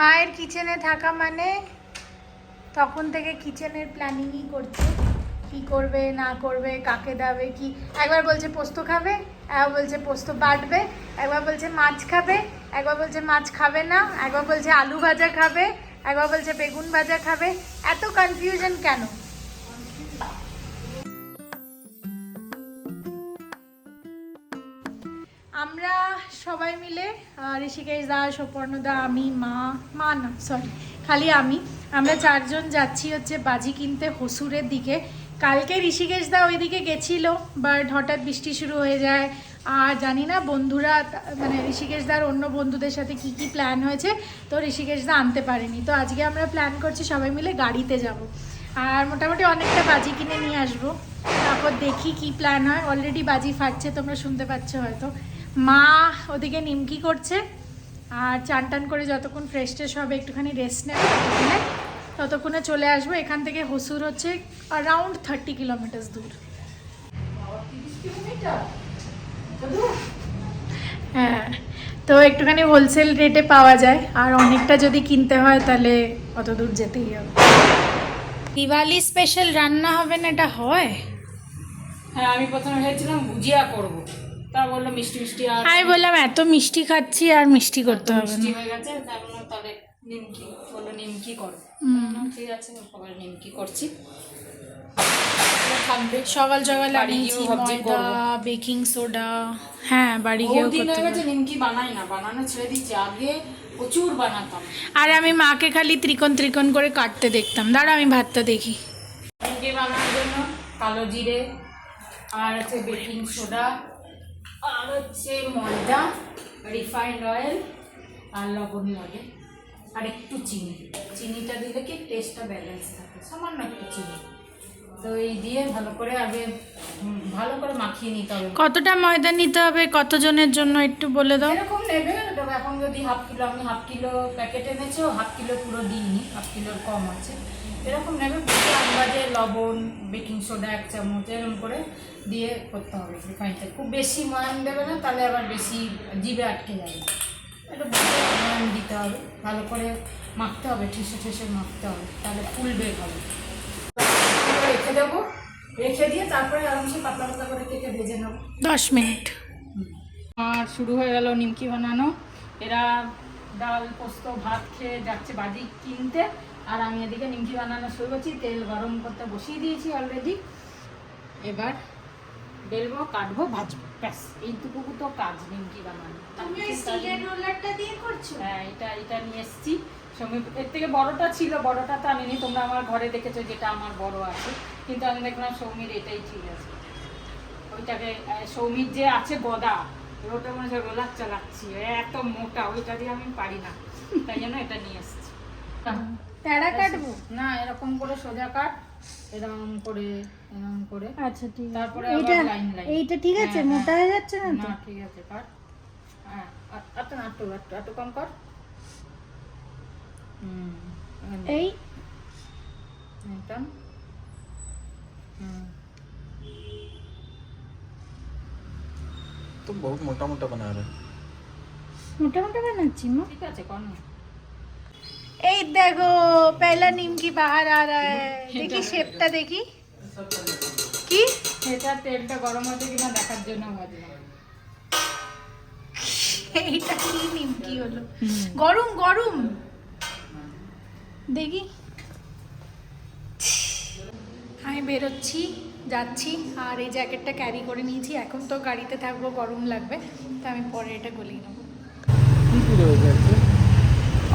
মায়ের কিচেনে থাকা মানে তখন থেকে কিচেনের প্ল্যানিংই করছে। কি করবে, না করবে, কাকে দাবে, কি? একবার বলছে পোস্ত খাবে, একবার বলছে পোস্ত বাটবে, একবার বলছে মাছ খাবে, একবার বলছে মাছ খাবে না, একবার বলছে আলু ভাজা খাবে, একবার বলছে বেগুন ভাজা খাবে। এত কনফিউশন কেন? সবাই মিলে ঋষিকেশ দা সুপর্ণদা আমি, মা মা না সরি খালি আমি। আমরা চারজন যাচ্ছি হচ্ছে বাজি কিনতে হসুরের দিকে। কালকে ঋষিকেশ দা ওইদিকে গেছিল বাট হঠাৎ বৃষ্টি শুরু হয়ে যায়। আর জানি না বন্ধুরা মানে ঋষিকেশ দার অন্য বন্ধুদের সাথে কি কি প্ল্যান হয়েছে, তো ঋষিকেশ দা আনতে পারেনি। তো আজকে আমরা প্ল্যান করছি সবাই মিলে গাড়িতে যাব। আর মোটামুটি অনেকটা বাজি কিনে নিয়ে আসব। তারপর দেখি কি প্ল্যান হয়। অলরেডি বাজি ফাটছে, তোমরা শুনতে পাচ্ছ হয়তো। মা ওদিকে নিমকি করছে, আর চান টান করে যতক্ষণ ফ্রেশ ট্রেশ হবে, একটুখানি রেস্ট নেবে ততক্ষণে ততক্ষণে চলে আসব। এখান থেকে হসুর হচ্ছে অ্যারাউন্ড থার্টি কিলোমিটার দূর। হ্যাঁ তো একটুখানি হোলসেল রেটে পাওয়া যায়, আর অনেকটা যদি কিনতে হয় তাহলে অত দূর যেতেই হবে। দিওয়ালি স্পেশাল রান্না হবে না, এটা হয়? হ্যাঁ আমি প্রথমে ভেবেছিলাম ভুজিয়া করব। তা বলল মিষ্টি মিষ্টি আর আমি বললাম এত মিষ্টি খাচ্ছি আর মিষ্টি করতে হবে মিষ্টি হয়ে গেছে তার বললাম তাহলে নিমকি। বলল নিমকি করো। ঠিক আছে সবাই নিমকি করছি। থাকবে সকাল সকাল ময়দা বেকিং সোডা হ্যাঁ বাড়ি গিয়েও করতে গেছে নিমকি বানাই না বানানো ছেড়ে দিচ্ছি। আগে প্রচুর বানাতাম। আর আমি মাকে খালি ত্রিকোণ ত্রিকোণ করে কাটতে দেখতাম। দাঁড়া আমি ভাতটা দেখি। নিমকি বানানোর জন্য কালো জিরে আর হচ্ছে বেকিং সোডা আর হচ্ছে ময়দা রিফাইন্ড অয়েল আর লবণ লাগে আর একটু চিনি। চিনিটা দিলে কি টেস্টটা ব্যালেন্স থাকে। সামান্য একটু চিনি। তো এই দিয়ে ভালো করে আগে ভালো করে মাখিয়ে নিতে হবে। কতটা ময়দা নিতে হবে কতজনের জন্য একটু বলে দাও। এরকম নেবে। এখন যদি হাফ কিলো আমি হাফ কিলো প্যাকেট এনেছো হাফ কিলো পুরো দিইনি হাফ কিলোর কম আছে। এরকম নেবে। আন্দাজে লবণ বেকিং সোডা এক চামচ এরকম করে দিয়ে করতে হবে রিফাইনটা খুব বেশি ময়াম দেবে না তাহলে আবার বেশি জিভে আটকে যাবে। একটু ময়াম দিতে হবে ভালো করে মাখতে হবে ঠেসে ঠেসে মাখতে হবে তাহলে ফুলবে ভালো হবে। রেখে দেবো রেখে দিয়ে তারপরে আরামসে পাতলা পাতলা করে কেটে ভেজে নেব। দশ মিনিট। আর শুরু হয়ে গেল নিমকি বানানো। এরা ডাল পোস্ত ভাত খেয়ে যাচ্ছে বাজি কিনতে। আর আমি এদিকে নিমকি বানানো শুরু করছি তেল গরম করতে বসিয়ে দিয়েছি অলরেডি এবার বেলবো কাটবো ভাজবো ব্যাস এইটুকু তো কাজ নিমকি বানানো। রোলারটা দিয়ে করছ? হ্যাঁ এটা এটা নিয়ে এসেছি। সঙ্গে এর থেকে বড়টা ছিল বড়টা তো আনিনি তোমরা আমার ঘরে দেখেছ যেটা আমার বড় আছে। কিন্তু আমি দেখলাম সৌমির এটাই ঠিক আছে। ওইটাকে আহ, সৌমির যে আছে গদা ওটা মনে হচ্ছে রোলার চালাচ্ছি এত মোটা ওইটা দিয়ে আমি পারি না। তাই জন্য এটা নিয়ে এসেছি। প্যাড়া কাটবো না এরকম করে সোজা কাট এরকম করে এরকম করে আচ্ছা ঠিক আছে তারপরে এইটা আবার লাইন লাইন এইটা ঠিক আছে হ্যাঁ, মোটা হ্যাঁ। হয়ে যাচ্ছে না তো না ঠিক আছে কাট হ্যাঁ আর- আর তো না একটু একটু একটু কম কর হুম এখানে দে। এই এটা হুম तुम बहुत मोटा मोटा बना रहे हो মোটা মোটা বানাচ্ছি মা ঠিক আছে কর না এই দেখো पहला নিমকি বাহার आ रहा है দেখি শেপটা দেখি কি এটা তেলটা গরম হচ্ছে কিনা দেখার জন্য ভাজলাম এইটা কি নিমকি হলো গরম গরম দেখি আমি বেরোচ্ছি যাচ্ছি আর এই জ্যাকেটটা ক্যারি করে নিয়েছি এখন তো গাড়িতে থাকবো গরম লাগবে তা আমি পরে এটা গলিয়ে নেবো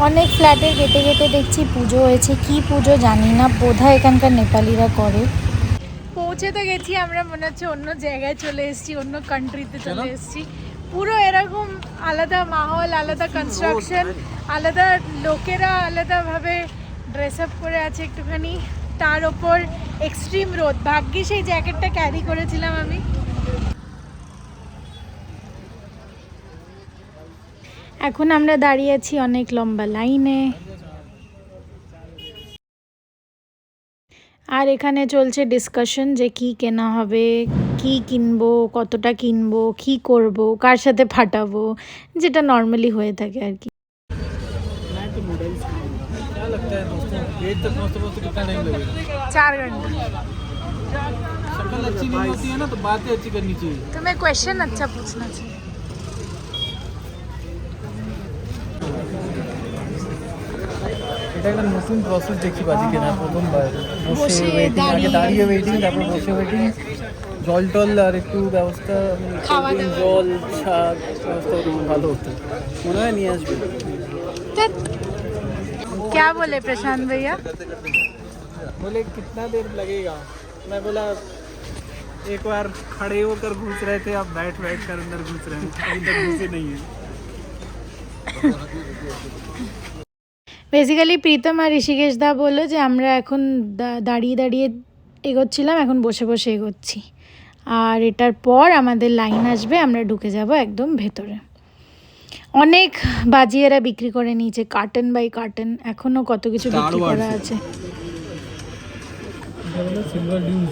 অনেক ফ্ল্যাটে গেটে গেটে দেখছি পুজো হয়েছে। কি পুজো জানি না বোধহয় এখানকার নেপালিরা করে। পৌঁছে তো গেছি আমরা মনে হচ্ছে অন্য জায়গায় চলে এসেছি অন্য কান্ট্রিতে চলে এসেছি। পুরো এরকম আলাদা মাহল আলাদা কনস্ট্রাকশন আলাদা লোকেরা আলাদাভাবে ড্রেস আপ করে আছে একটুখানি। তার ওপর এক্সট্রিম রোদ। ভাগ্যে সেই জ্যাকেটটা ক্যারি করেছিলাম আমি। এখন আমরা দাঁড়িয়ে আছি অনেক লম্বা লাইনে আর এখানে চলছে ডিসকাশন যে কি কেনা হবে কি কিনবো কতটা কিনবো কি করব কার সাথে ফাটাবো যেটা নর্মালি হয়ে থাকে আর কি क्या लगता है दोस्तों गेट तक पहुँचते এটা একটা নতুন প্রসেস দেখি বাজি কেনা প্রথমবার বসে বসে ওয়েটিং আগে দাঁড়িয়ে। দাঁড়িয়ে ওয়েটিং তারপর বসে ওয়েটিং জল টল আর একটু ব্যবস্থা খাওয়া cold drink, দাওয়া। জল চা ব্যবস্থা একটু ভালো হতো মনে হয় নিয়ে আসবে ধ্যাৎ। क्या बोले प्रशांत भैया बोले कितना देर लगेगा मैं बोला एक बार खड़े होकर घुस रहे थे अब बैठ बैठ कर अंदर घुस रहे हैं अभी तक घुसे नहीं है বেসিক্যালি প্রীতম আর ঋষিকেশ দা বললো যে আমরা এখন দা- দাঁড়িয়ে দাঁড়িয়ে এগোচ্ছিলাম এখন বসে বসে এগোচ্ছি আর এটার পর আমাদের লাইন আসবে আমরা ঢুকে যাব একদম ভেতরে অনেক বাজিয়েরা বিক্রি করে নিয়েছে কার্টন বাই কার্টন এখনও কত কিছু Star বিক্রি Wars করা है। আছে सिल्वर ड्यूज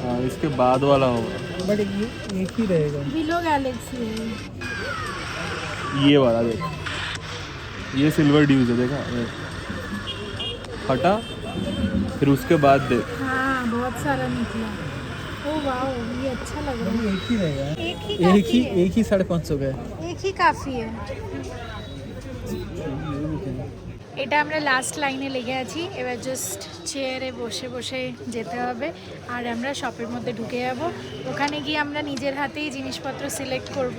हाँ इसके बाद वाला होगा बट ये एक ही रहेगा बिलो गैलेक्सी ये वाला देख ये सिल्वर ड्यूज है देखा ये हटा फिर उसके बाद देख हाँ बहुत सारा निकला ओ वाओ ये अच्छा लग रहा है एक ही रहेगा एक ही एक काफी ही है एक ही साढ़े पाँच सौ का है एक ही काफी है এটা আমরা লাস্ট লাইনে লেগে আছি এবার জাস্ট চেয়ারে বসে বসে যেতে হবে আর আমরা শপের মধ্যে ঢুকে যাব ওখানে গিয়ে আমরা নিজের হাতেই জিনিসপত্র সিলেক্ট করব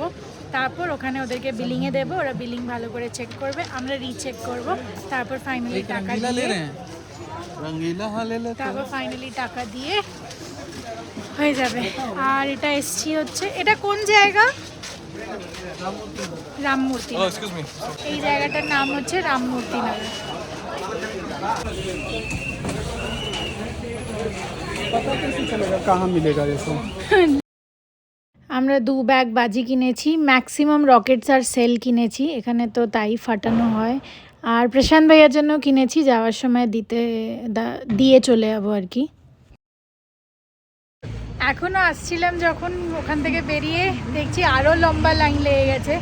তারপর ওখানে ওদেরকে বিলিংয়ে দেবো ওরা বিলিং ভালো করে চেক করবে আমরা রিচেক করব তারপর ফাইনালি টাকা দিয়ে रंगीला हाँ ले लेते তারপর ফাইনালি টাকা দিয়ে হয়ে যাবে আর এটা এসছি হচ্ছে এটা কোন জায়গা রামমূর্তি এই জায়গাটার নাম হচ্ছে রামমূর্তি নগর पता कैसे चलेगा कहाँ मिलेगा ये सब আমরা দু ব্যাগ বাজি কিনেছি ম্যাক্সিমাম রকেটস আর সেল কিনেছি, এখানে তো তাই ফাটানো হয়। আর প্রশান্ত ভাইয়ার জন্য কিনেছি, যাওয়ার সময় দিতে দিয়ে চলে যাব আর কি। এখনও আসছিলাম যখন ওখান থেকে বেরিয়ে, দেখছি আরও লম্বা লাইন লেগে গেছে,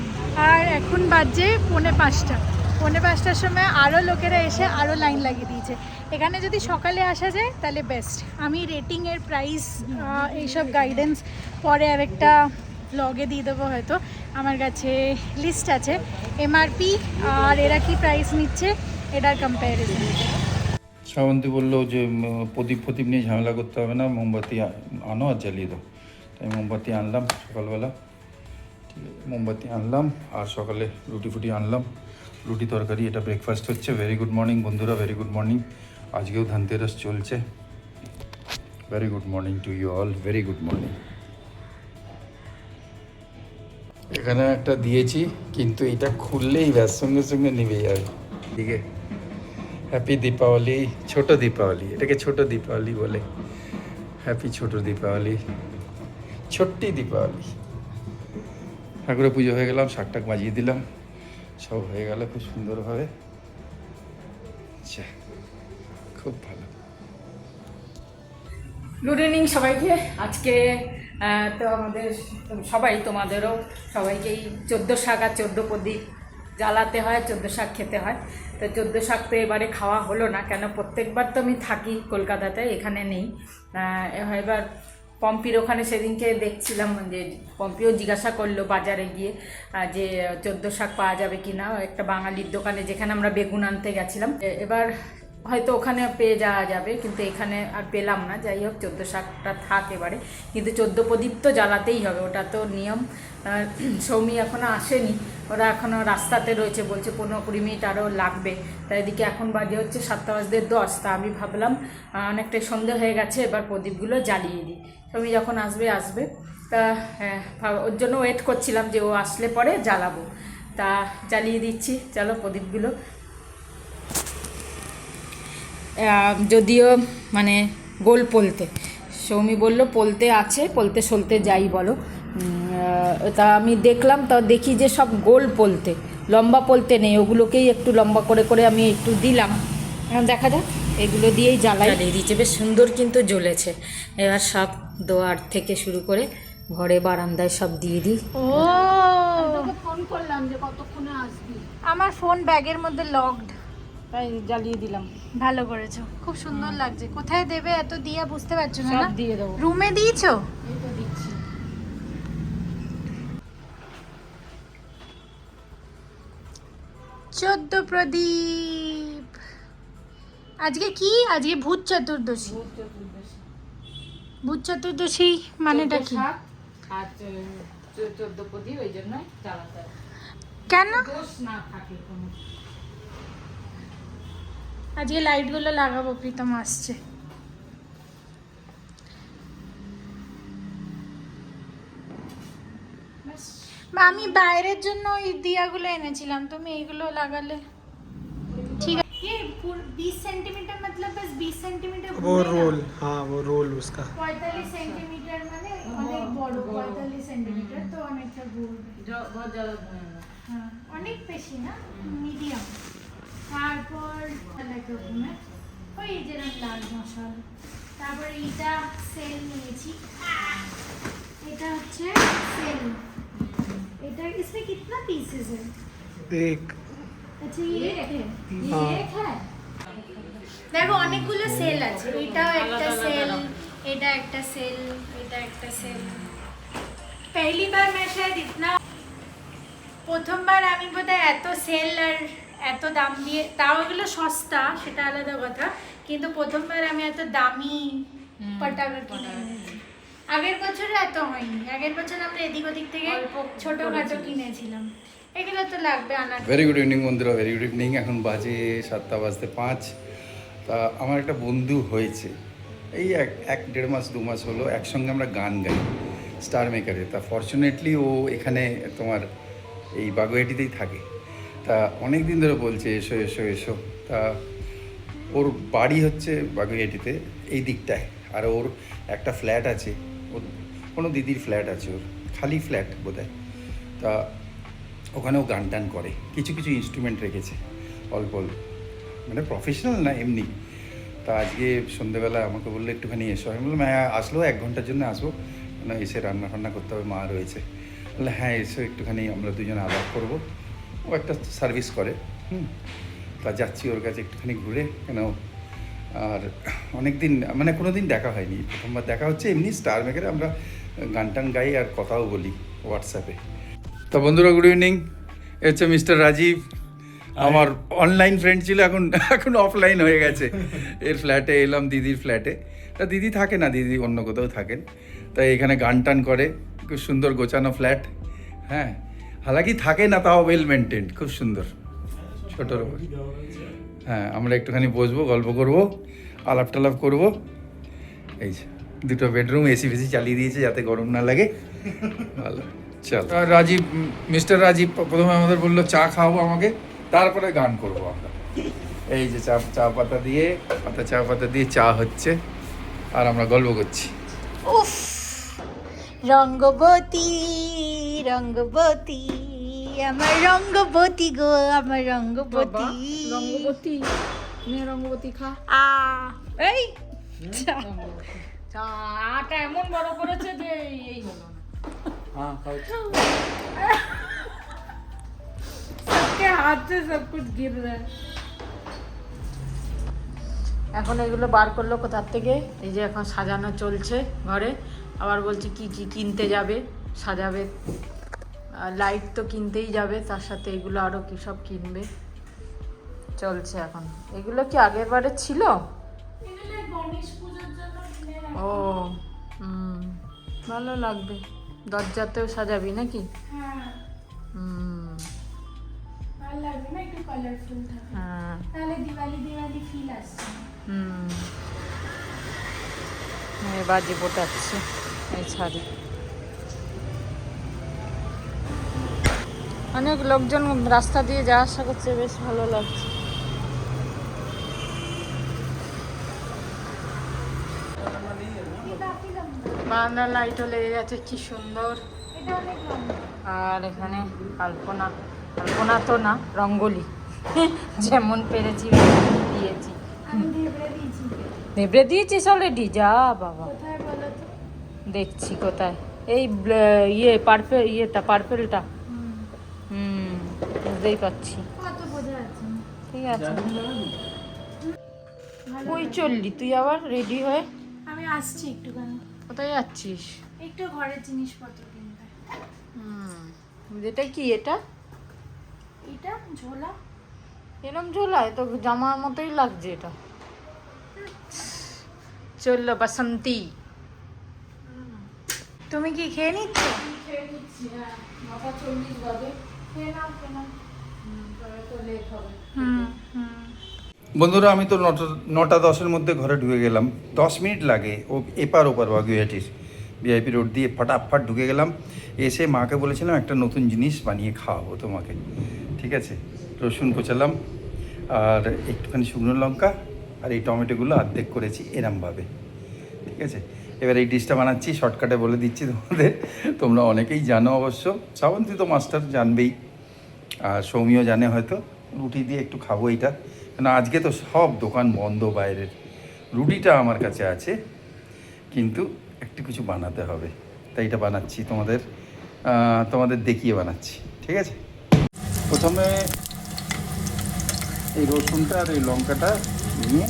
আর এখন বাজছে পৌনে পাঁচটা। পৌনে পাঁচটার সময় আরও লোকেরা এসে আরও লাইন লাগিয়ে দিয়েছে। এখানে যদি সকালে আসা যায়, তাহলে বেস্ট আমি রেটিংয়ের প্রাইস এইসব গাইডেন্স পরে আরেকটা ব্লগে দিয়ে দেবো হয়তো। আমার কাছে লিস্ট আছে। এমআরপি আর এরা কি প্রাইস নিচ্ছে, এটার কম্প্যারিজন শ্রাবন্তী বলল যে প্রদীপ প্রদীপ নিয়ে ঝামেলা করতে হবে না, মোমবাতি আনো আর জ্বালিয়ে দাও। তাই মোমবাতি আনলাম সকালবেলা। মোমবাতি আনলাম আর সকালে রুটি ফুটি আনলাম। রুটি তরকারি, এটা ব্রেকফাস্ট হচ্ছে। ভেরি গুড মর্নিং বন্ধুরা ভেরি গুড মর্নিং আজকেও ধানতেরাস চলছে। Very good morning to you all very good morning এখানে একটা দিয়েছি, কিন্তু এটা খুললেই ব্যাস, সঙ্গে সঙ্গে নিভে যাবে ঠিক আছে হ্যাপি দীপাবলি ছোট দীপাবলি এটাকে ছোট দীপাবলি বলে। হ্যাপি ছোট দীপাবলি ছোট্টি দীপাবলি ঠাকুরের পুজো হয়ে গেলাম শাক টাক বাজিয়ে দিলাম। সব হয়ে গেল খুব সুন্দরভাবে। আচ্ছা খুব ভালো। গুড ইভিনিং সবাইকে। আজকে তো আমাদের সবাই তোমাদেরও সবাইকেই চোদ্দ শাক আর চোদ্দ প্রদীপ জ্বালাতে হয়, চোদ্দ শাক খেতে হয়। তো চোদ্দ শাক তো এবারে খাওয়া হলো না, কেন প্রত্যেকবার তো আমি থাকি কলকাতাতে, এখানে নেই। এবার পম্পির ওখানে সেদিনকে দেখছিলাম যে পম্পিও জিজ্ঞাসা করল বাজারে গিয়ে যে চোদ্দ শাক পাওয়া যাবে কি না একটা বাঙালির দোকানে যেখানে আমরা বেগুন আনতে গেছিলাম। এবার হয়তো ওখানে পেয়ে যাওয়া যাবে, কিন্তু এখানে আর পেলাম না। যাই হোক, চোদ্দ শাকটা থাক এবারে। কিন্তু চোদ্দ প্রদীপ তো জ্বালাতেই হবে, ওটা তো নিয়ম। সৌমি এখনও আসেনি। ওরা এখনও রাস্তাতে রয়েছে বলছে পনেরো কুড়ি মিনিট আরও লাগবে। তাই এদিকে এখন বাজে হচ্ছে সাতটা বাজতে দশ তা আমি ভাবলাম অনেকটাই সন্ধে হয়ে গেছে এবার প্রদীপগুলো জ্বালিয়ে দিই। সৌমি যখন আসবে আসবে। তা হ্যাঁ, ওর জন্য ওয়েট করছিলাম যে ও আসলে পরে জ্বালাবো। তা জ্বালিয়ে দিচ্ছি চলো প্রদীপগুলো। যদিও মানে গোল পলতে। সৌমি বলল পলতে আছে পলতে সলতে যাই বলো। তা আমি দেখলাম তা দেখি যে সব গোল পলতে। লম্বা পলতে নেই ওগুলোকেই একটু লম্বা করে করে আমি একটু দিলাম। এখন দেখা যাক এগুলো দিয়েই জ্বালাই। জ্বালিয়ে দিয়েছে বেশ সুন্দর কিন্তু জ্বলেছে। এবার সব দোয়ার থেকে শুরু করে ঘরে বারান্দায় সব দিয়ে দিই। ও! ফোন করলাম যে কতক্ষণে আসবি। আমার ফোন ব্যাগের মধ্যে লকড তাই জ্বালিয়ে দিলাম। ভালো করেছ। খুব সুন্দর লাগছে। কোথায় দেবে? এত দিয়া বুঝতে পারছ না সব না? দিয়ে দেবো। রুমে দিয়েছ? চোদ্দ প্রদীপ। আজকে কি? আজকে ভূত চতুর্দশী। ভূত চতুর্দশী। মানেটা কি। কেন। আজকে লাইটগুলো লাগাবো প্রীতম আসছে ব্যাস। বা আমি বাইরের জন্য ওই দিয়াগুলো এনেছিলাম তুমি এইগুলো লাগালে ঠিক আছে ये बीस सेंटीमीटर मतलब बस बीस सेंटीमीटर वो रोल हाँ वो रोल उसका পঁয়তাল্লিশ সেন্টিমিটার মানে অনেক বড় পঁয়তাল্লিশ সেন্টিমিটার তো অনেকটা ঘুরবে জ- ঘর জ্বালাতে হবে না। হ্যাঁ অনেক বেশি না মিডিয়াম তারপর একটা ঘুমে ওই যেরকম লাল মশাল তারপর এইটা সেল নিয়েছি আহ! এটা হচ্ছে সেল এটা इसमें कितना पीसेस है एक अच्छा ये एक है हाँ এক হ্যাঁ দেখো অনেকগুলো সেল আছে এটাও একটা সেল এটা একটা সেল এটা একটা সেল পহলি বার मैं शायद इतना প্রথমবার আমি বোধহয় এত সেল আর এত দাম দিয়ে তাও এগুলো সস্তা সেটা আলাদা কথা কিন্তু প্রথমবার আমি এত দামি পটাকা কিনে এনেছি। আগের বছরে এত হয়নি। আগের বছর আমরা এদিক ওদিক থেকে অল্প ছোটখাটো কিনেছিলাম। এগুলো তো লাগবে আনা ভেরি গুড ইভিনিং বন্ধুরা ভেরি গুড ইভিনিং এখন বাজে সাতটা বাজতে পাঁচ। তা আমার একটা বন্ধু হয়েছে। এই এক এক দেড় মাস দু মাস হলো একসঙ্গে আমরা গান গাই স্টার মেকারে। তা ফর্চুনেটলি ও এখানে তোমার এই বাগুয়াটিতেই থাকে। তা অনেক দিন ধরে বলছে এসো এসো এসো। তা ওর বাড়ি হচ্ছে বাগুইয়াটিতে এই দিকটায়। আর ওর একটা ফ্ল্যাট আছে। কোনো দিদির ফ্ল্যাট আছে ওর, খালি ফ্ল্যাট বোধহয়। তা ওখানেও গান টান করে, কিছু কিছু ইনস্ট্রুমেন্ট রেখেছে, অল্প অল্প। মানে প্রফেশনাল না, এমনি। তা আজকে সন্ধেবেলা আমাকে বলল, একটুখানি এসো। আমি বললাম হ্যাঁ আসলো, এক ঘণ্টার জন্য আসব। কেন এসে রান্না ফান্না করতে হবে, মা রয়েছে। বললে হ্যাঁ এসো, একটুখানি আমরা দুজন আলাপ করব। ও একটা সার্ভিস করে, হুম। তা যাচ্ছি ওর কাছে একটুখানি ঘুরে, কেন আর অনেক দিন মানে কোনো দিন দেখা হয়নি। প্রথমবার দেখা হচ্ছে এমনি স্টার মেকারে আমরা গান টান গাই আর কথাও বলি হোয়াটসঅ্যাপে তো বন্ধুরা গুড ইভিনিং এ হচ্ছে মিস্টার রাজীব। আমার অনলাইন ফ্রেন্ড ছিল এখন এখন অফলাইন হয়ে গেছে। এর ফ্ল্যাটে এলাম দিদির ফ্ল্যাটে তা দিদি থাকে না দিদি অন্য কোথাও থাকেন। তাই এখানে গান টান করে খুব সুন্দর গোছানো ফ্ল্যাট হ্যাঁ হালাকি থাকে না তাও ওয়েল মেনটেন খুব সুন্দর। ছোটোর উপর হ্যাঁ আমরা একটুখানি বসবো গল্প করব আলাপ টালাপ করব। এই যে দুটো বেডরুম এসি ফেসি চালিয়ে দিয়েছে যাতে গরম না লাগে। ভালো চল। আর রাজীব মিস্টার রাজীব প্রথমে আমাদের বলল চা খাওয়াবো আমাকে। তারপরে গান করব আমরা। এই যে চা চা পাতা দিয়ে পাতা চা পাতা দিয়ে চা হচ্ছে আর আমরা গল্প করছি। উফ! রঙ্গবতী রঙ্গবতী। আমার রঙ্গবতী গো আমার রঙ্গবতী রঙ্গবতী মেয়ে রঙ্গবতী খা আ এই যা। চাটা এমন বড় করেছে যে এই হলো না हाँ खाओ सबके हाथ से सब कुछ गिर रहा है এখন এগুলো বার করলো কোথার থেকে এই যে এখন সাজানো চলছে ঘরে আবার বলছে কি কি কিনতে যাবে সাজাবে লাইট তো কিনতেই যাবে, তার সাথে এগুলো আরও কি সব কিনবে? চলছে এখন। এগুলো কি আগের বারে ছিল। ও, হুম, ভালো লাগবে। দরজাতেও সাজাবি নাকি? হ্যাঁ হুম ভালো এই না অনেক লোকজন রাস্তা দিয়ে যাওয়া আসা করছে বেশ ভালো লাগছে। বারান্দার লাইটও লেগে গেছে কি সুন্দর। আর এখানে আলপনা আলপনা তো না রঙ্গোলি। যেমন পেরেছি দিয়েছি। নেবড়ে দিয়েছিস অলরেডি যা বাবা। দেখছি কোথায়। এই ইয়ে পার্পেল ইয়েটা পার্পেলটা বুঝতেই পারছি। ঠিক আছে। কই চললি? তুই আবার রেডি হয়ে? আমি আসছি একটুখানি। কোথায় যাচ্ছিস? একটু ঘরের জিনিসপত্র কিনতে। হুম। এটা কি এটা? এটা ঝোলা। এরম ঝোলায় তো জামার মতোই লাগছে এটা। চলল বাসন্তী। তুমি কি খেয়ে নিচ্ছ? হুম হুম বন্ধুরা আমি তো নটা নটা দশের মধ্যে ঘরে ঢুকে গেলাম। দশ মিনিট লাগে ও এপার ওপার বাগুইহাটির ভিআইপি রোড দিয়ে ফটাফট ঢুকে গেলাম। এসে মাকে বলেছিলাম একটা নতুন জিনিস বানিয়ে খাওয়াবো তোমাকে। ঠিক আছে? রসুন কোচালাম আর একটুখানি শুকনো লঙ্কা আর এই টমেটোগুলো আর্ধেক করেছি এরমভাবে। ঠিক আছে? এবার এই ডিশটা বানাচ্ছি শর্টকাটে বলে দিচ্ছি তোমাদের। তোমরা অনেকেই জানো অবশ্য শ্রাবন্তী তো মাস্টার জানবেই। আর সৌমিও জানে হয়তো, রুটি দিয়ে একটু খাব এটা কেন আজকে তো সব দোকান বন্ধ বাইরের। রুটিটা আমার কাছে আছে, কিন্তু একটু কিছু বানাতে হবে। তাই এটা বানাচ্ছি তোমাদের তোমাদের দেখিয়ে বানাচ্ছি, ঠিক আছে? প্রথমে এই রসুনটা আর এই লঙ্কাটা নিয়ে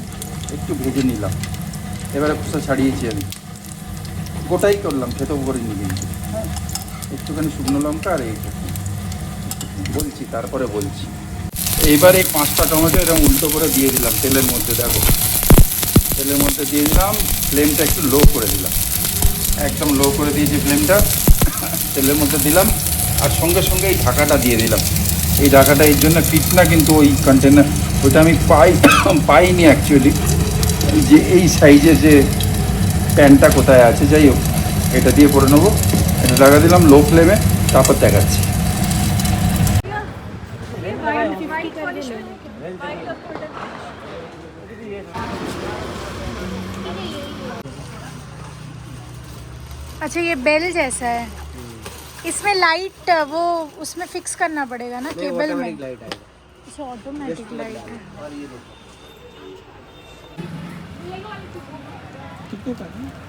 একটু ভেজে নিলাম। এবারে খোসা ছাড়িয়েছি আমি। গোটাই করলাম খেতেও করিনি নিয়ে হ্যাঁ একটুখানি শুকনো লঙ্কা আর এই বলছি, তারপরে বলছি। এইবার এই পাঁচটা টমেটো এরকম উল্টো করে দিয়ে দিলাম, তেলের মধ্যে, দেখো। তেলের মধ্যে দিয়ে দিলাম, ফ্লেমটা একটু লো করে দিলাম। একদম লো করে দিয়েছি ফ্লেমটা, তেলের মধ্যে দিলাম, আর সঙ্গে সঙ্গে এই ঢাকাটা দিয়ে দিলাম। এই ঢাকাটা এর জন্য ফিট না কিন্তু ওই কন্টেনার ওইটা আমি পাই, পাইনি অ্যাকচুয়ালি যে এই সাইজে যে প্যানটা কোথায় আছে, যাই হোক, এটা দিয়ে করে নেব। এটা লাগা দিলাম লো ফ্লেমে তারপর দেখাচ্ছি। अच्छा ये बेल जैसा है इसमें लाइट वो उसमें फिक्स करना पड़ेगा ना केबल में लाइट आएगा अच्छा ऑटोमेटिक लाइट है कितने का है?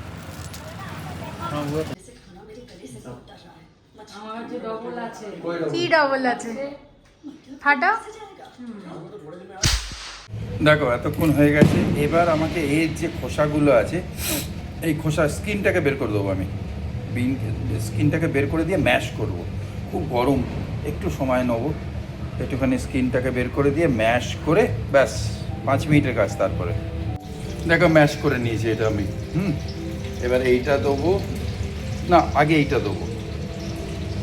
কি ডবল আছে ফাটা দেখো এতক্ষণ হয়ে গেছে এবার আমাকে এর যে খোসাগুলো আছে এই খোসা স্কিনটাকে বের করে দেবো আমি বিন স্কিনটাকে বের করে দিয়ে ম্যাশ করব। খুব গরম, একটু সময় নেব। একটুখানি স্কিনটাকে বের করে দিয়ে ম্যাশ করে, ব্যাস, পাঁচ মিনিটের কাজ তারপরে। দেখো, ম্যাশ করে নিয়েছি এটা আমি। হুম? এবার এইটা দেবো। না, আগে এইটা দেবো।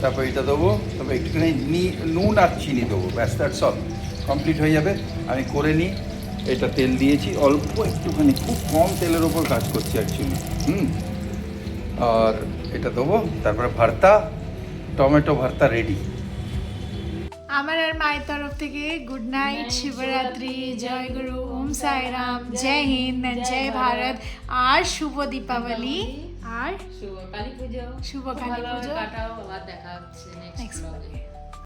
তারপর এইটা দেবো। তারপর একটুখানি নুন আর চিনি দেবো। ব্যাস দ্যাটস অল কমপ্লিট হয়ে যাবে। আমি করে নিই। এটা তেল দিয়েছি। অল্প একটুখানি, খুব কম তেলের ওপর কাজ করছি অ্যাকচুয়ালি হুম? আর এটা দেবো তারপরে ভর্তা টমেটো ভর্তা রেডি আমার আর মায়ের তরফ থেকে গুড নাইট শিবরাত্রি জয় গুরু ওম সাই রাম জয় হিন্দ জয় ভারত আর শুভ দীপাবলি আর শুভ কালী পুজো। শুভ কালী পুজো। কাটাও আবার দেখা হচ্ছে নেক্সট